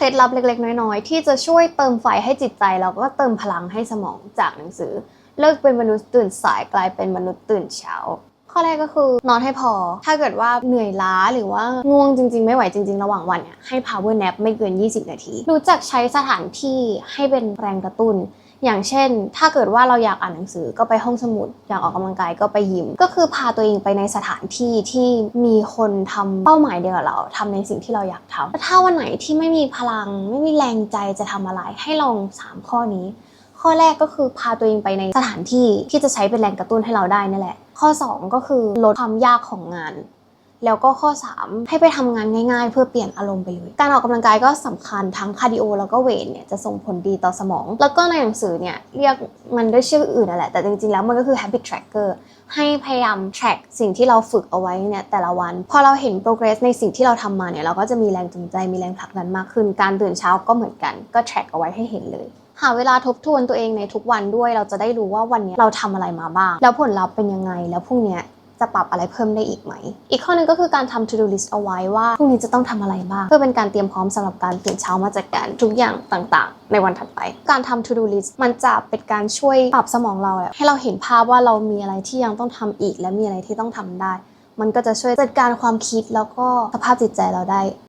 เคล็ดลับเล็ก ๆ น้อย ๆ ที่จะช่วยเติมไฟให้จิตใจแล้วก็เติมพลังให้สมองจากหนังสือ เลิกเป็นมนุษย์ตื่นสายกลายเป็นมนุษย์ตื่นเช้า ข้อแรกก็คือนอนให้พอ ถ้าเกิดว่าเหนื่อยล้าหรือว่าง่วงจริง ๆ ไม่ไหวจริง ๆ ระหว่างวันเนี่ยให้ power nap ไม่เกิน 20 นาที รู้จักใช้สถานที่ให้เป็นแรงกระตุ้น อย่างเช่น ถ้าเกิดว่าเราอยากอ่านหนังสือก็ไปห้องสมุด อยากออกกำลังกายก็ไปยิม ก็คือพาตัวเองไปในสถานที่ที่มีคนทำเป้าหมายเดียวกับเราทำในสิ่งที่เราอยากทำถ้าวันไหนที่ไม่มีพลังไม่มีแรงใจจะทำอะไรให้ลอง 3 ข้อนี้ ข้อแรกก็คือพาตัวเองไปในสถานที่ที่จะใช้เป็นแรงกระตุ้นให้เราได้นั่นแหละ ข้อ 2 ก็คือลดความยากของงาน แล้วก็ข้อ 3 ให้ไปทำงานง่ายๆ เพื่อเปลี่ยนอารมณ์ไปเลย การออกกำลังกายก็สำคัญทั้งคาร์ดิโอแล้วก็เวทเนี่ยจะส่งผลดีต่อสมอง แล้วก็ในหนังสือเนี่ยเรียกมันด้วยชื่ออื่นนั่นแหละ แต่จริงๆแล้วมันก็คือ habit tracker ให้พยายาม track สิ่งที่เราฝึกเอาไว้เนี่ยแต่ละวัน พอเราเห็น progress ในสิ่งที่เราทำมาเนี่ยเราก็จะมีแรงจูงใจมีแรงผลักดันมากขึ้น การตื่นเช้าก็เหมือนกันก็ track เอาไว้ให้เห็นเลยหาเวลาทบทวนตัวเองในทุกวันด้วย เราจะได้รู้ว่าวันนี้เราทำอะไรมาบ้าง แล้วผลลัพธ์เป็นยังไง แล้วพรุ่งนี้ จะปรับอะไรเพิ่มได้อีกไหม อีกข้อหนึงก็คือการทำ to do list เอาไว้ว่าพรุ่งนี้จะต้องทำอะไรบ้าง เพื่อเป็นการเตรียมพร้อมสำหรับการตื่นเช้ามาจัดการทุกอย่างต่างๆ ในวันถัดไป การทำ to do list มันจะเป็นการช่วยปรับสมองเราอะให้เราเห็นภาพว่าเรามีอะไรที่ยังต้องทำอีก และมีอะไรที่ต้องทำได้ มันก็จะช่วยจัดการความคิดแล้วก็สภาพจิตใจเราได้